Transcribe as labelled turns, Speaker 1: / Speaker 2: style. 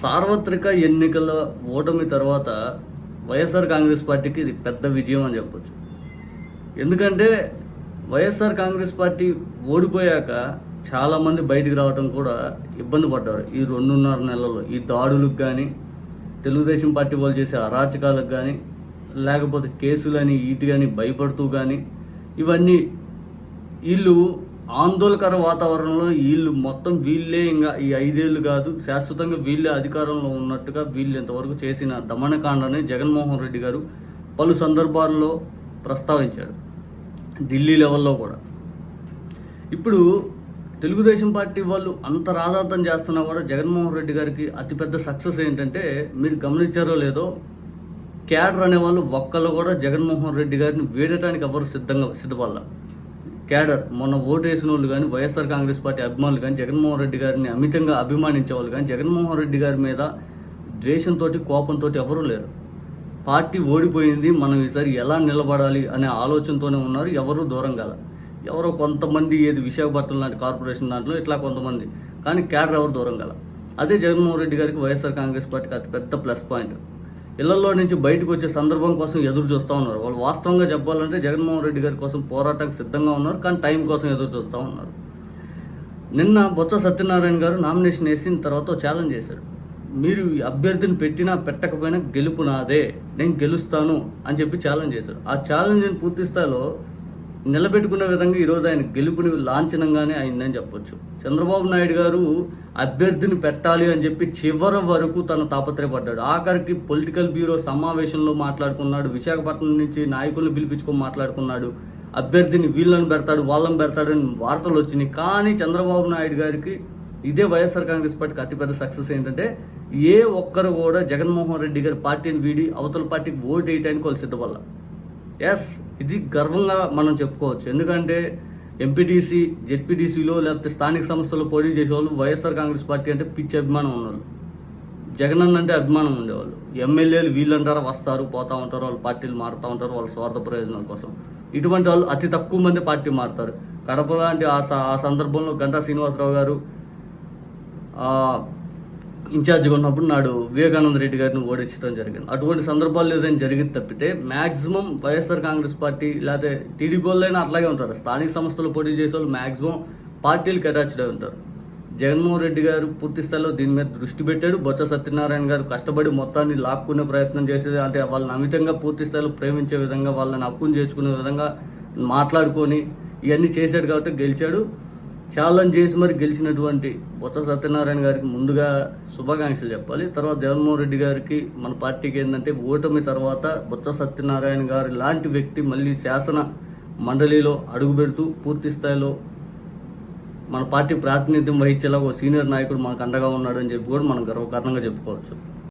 Speaker 1: సార్వత్రిక ఎన్నికల ఓటమి తర్వాత వైఎస్ఆర్ కాంగ్రెస్ పార్టీకి ఇది పెద్ద విజయం అని చెప్పొచ్చు. ఎందుకంటే వైఎస్ఆర్ కాంగ్రెస్ పార్టీ ఓడిపోయాక చాలామంది బయటికి రావడం కూడా ఇబ్బంది పడ్డారు. ఈ రెండున్నర నెలల్లో ఈ దాడులకు కానీ తెలుగుదేశం పార్టీ వాళ్ళు చేసే అరాచకాలకు కానీ లేకపోతే కేసులని ఈటి కానీ భయపడుతూ కానీ ఇవన్నీ వీళ్ళు ఆందోళనకర వాతావరణంలో వీళ్ళు మొత్తం వీళ్ళే ఇంకా ఈ ఐదేళ్ళు కాదు శాశ్వతంగా వీళ్ళే అధికారంలో ఉన్నట్టుగా వీళ్ళు ఇంతవరకు చేసిన దమనకాండని జగన్మోహన్ రెడ్డి గారు పలు సందర్భాల్లో ప్రస్తావించాడు. ఢిల్లీ లెవెల్లో కూడా. ఇప్పుడు తెలుగుదేశం పార్టీ వాళ్ళు అంత రాజాంతం చేస్తున్నా కూడా జగన్మోహన్ రెడ్డి గారికి అతిపెద్ద సక్సెస్ ఏంటంటే మీరు గమనించారో లేదో క్యాడర్ అనేవాళ్ళు ఒక్కళ్ళు కూడా జగన్మోహన్ రెడ్డి గారిని వేడటానికి ఎవరు సిద్ధంగా సిద్ధపడాల. క్యాడర్ మొన్న ఓటేసిన వాళ్ళు కానీ వైఎస్ఆర్ కాంగ్రెస్ పార్టీ అభిమానులు కానీ జగన్మోహన్ రెడ్డి గారిని అమితంగా అభిమానించే వాళ్ళు కానీ జగన్మోహన్ రెడ్డి గారి మీద ద్వేషంతో కోపంతో ఎవరూ లేరు. పార్టీ ఓడిపోయింది మనం ఈసారి ఎలా నిలబడాలి అనే ఆలోచనతోనే ఉన్నారు ఎవరు దూరం కాల. ఎవరో కొంతమంది ఏది విశాఖపట్నం లాంటి కార్పొరేషన్ దాంట్లో ఇట్లా కొంతమంది. కానీ క్యాడర్ ఎవరు దూరం కాల. అదే జగన్మోహన్ రెడ్డి గారికి వైఎస్ఆర్ కాంగ్రెస్ పార్టీకి అతి పెద్ద ప్లస్ పాయింట్. ఇళ్ళలో నుంచి బయటకు వచ్చే సందర్భం కోసం ఎదురు చూస్తూ ఉన్నారు. వాళ్ళు వాస్తవంగా చెప్పాలంటే జగన్మోహన్ రెడ్డి గారి కోసం పోరాటానికి సిద్ధంగా ఉన్నారు కానీ టైం కోసం ఎదురు చూస్తూ ఉన్నారు. నిన్న బొత్స సత్యనారాయణ గారు నామినేషన్ వేసిన తర్వాత ఛాలెంజ్ చేశాడు మీరు అభ్యర్థిని పెట్టినా పెట్టకపోయినా గెలుపు నాదే నేను గెలుస్తాను అని చెప్పి ఛాలెంజ్ చేశాడు ఆ ఛాలెంజ్ని పూర్తి స్థాయిలో నిలబెట్టుకునే విధంగా ఈరోజు ఆయన గెలుపుని లాంఛనంగానే అయిందని చెప్పొచ్చు. చంద్రబాబు నాయుడు గారు అభ్యర్థిని పెట్టాలి అని చెప్పి చివరి వరకు తన తాపత్రయపడ్డాడు. ఆఖరికి పొలిటికల్ బ్యూరో సమావేశంలో మాట్లాడుకున్నాడు. విశాఖపట్నం నుంచి నాయకులను పిలిపించుకొని మాట్లాడుకున్నాడు. అభ్యర్థిని వీళ్ళని పెడతాడు వాళ్ళని పెడతాడని వార్తలు వచ్చినాయి. కానీ చంద్రబాబు నాయుడు గారికి ఇదే వైఎస్ఆర్ కాంగ్రెస్ పార్టీకి అతిపెద్ద సక్సెస్ ఏంటంటే ఏ ఒక్కరు కూడా జగన్మోహన్ రెడ్డి గారి పార్టీని వీడి అవతల పార్టీకి ఓటు వేయటానికి వాళ్ళు సిద్ధపడాలి. ఎస్ ఇది గర్వంగా మనం చెప్పుకోవచ్చు. ఎందుకంటే ఎంపీటీసీ జెడ్పీటీసీలో లేకపోతే స్థానిక సంస్థలు పోటీ చేసేవాళ్ళు వైఎస్ఆర్ కాంగ్రెస్ పార్టీ అంటే పిచ్చి అభిమానం ఉన్నవాళ్ళు జగనన్న అంటే అభిమానం ఉండేవాళ్ళు. ఎమ్మెల్యేలు వీళ్ళంటారా వస్తారు పోతా ఉంటారు వాళ్ళ పార్టీలు మారుతూ ఉంటారు వాళ్ళ స్వార్థ ప్రయోజనాల కోసం. ఇటువంటి వాళ్ళు అతి తక్కువ మంది పార్టీ మారుతారు. కడప లాంటి ఆ స- ఆ సందర్భంలో గంటా శ్రీనివాసరావు గారు ఇన్ఛార్జ్గా ఉన్నప్పుడు నాడు వివేకానంద రెడ్డి గారిని ఓడించడం జరిగింది. అటువంటి సందర్భాలు ఏదైనా జరిగింది తప్పితే మ్యాక్సిమం వైఎస్ఆర్ కాంగ్రెస్ పార్టీ లేకపోతే టీడీపీ వాళ్ళైనా అట్లాగే ఉంటారు. స్థానిక సంస్థలు పోటీ చేసే వాళ్ళు మ్యాక్సిమం పార్టీలకు అటాచ్డ్ ఉంటారు. జగన్మోహన్ రెడ్డి గారు పూర్తి స్థాయిలో దీని మీద దృష్టి పెట్టాడు. బొత్స సత్యనారాయణ గారు కష్టపడి మొత్తాన్ని లాక్కునే ప్రయత్నం చేసేది అంటే వాళ్ళని అమితంగా పూర్తి స్థాయిలో ప్రేమించే విధంగా వాళ్ళని అప్పును చేర్చుకునే విధంగా మాట్లాడుకొని ఇవన్నీ చేశాడు కాబట్టి గెలిచాడు. ఛాలెంజ్ చేసి మరి గెలిచినటువంటి బొత్స సత్యనారాయణ గారికి ముందుగా శుభాకాంక్షలు చెప్పాలి. తర్వాత జగన్మోహన్ రెడ్డి గారికి మన పార్టీకి ఏంటంటే ఓటమి తర్వాత బొత్స సత్యనారాయణ గారి లాంటి వ్యక్తి మళ్ళీ శాసన మండలిలో అడుగుపెడుతూ పూర్తి స్థాయిలో మన పార్టీ ప్రాతినిధ్యం వహించేలా ఒక సీనియర్ నాయకుడు మనకు అండగా ఉన్నాడని చెప్పి కూడా మనం గర్వకారణంగా చెప్పుకోవచ్చు.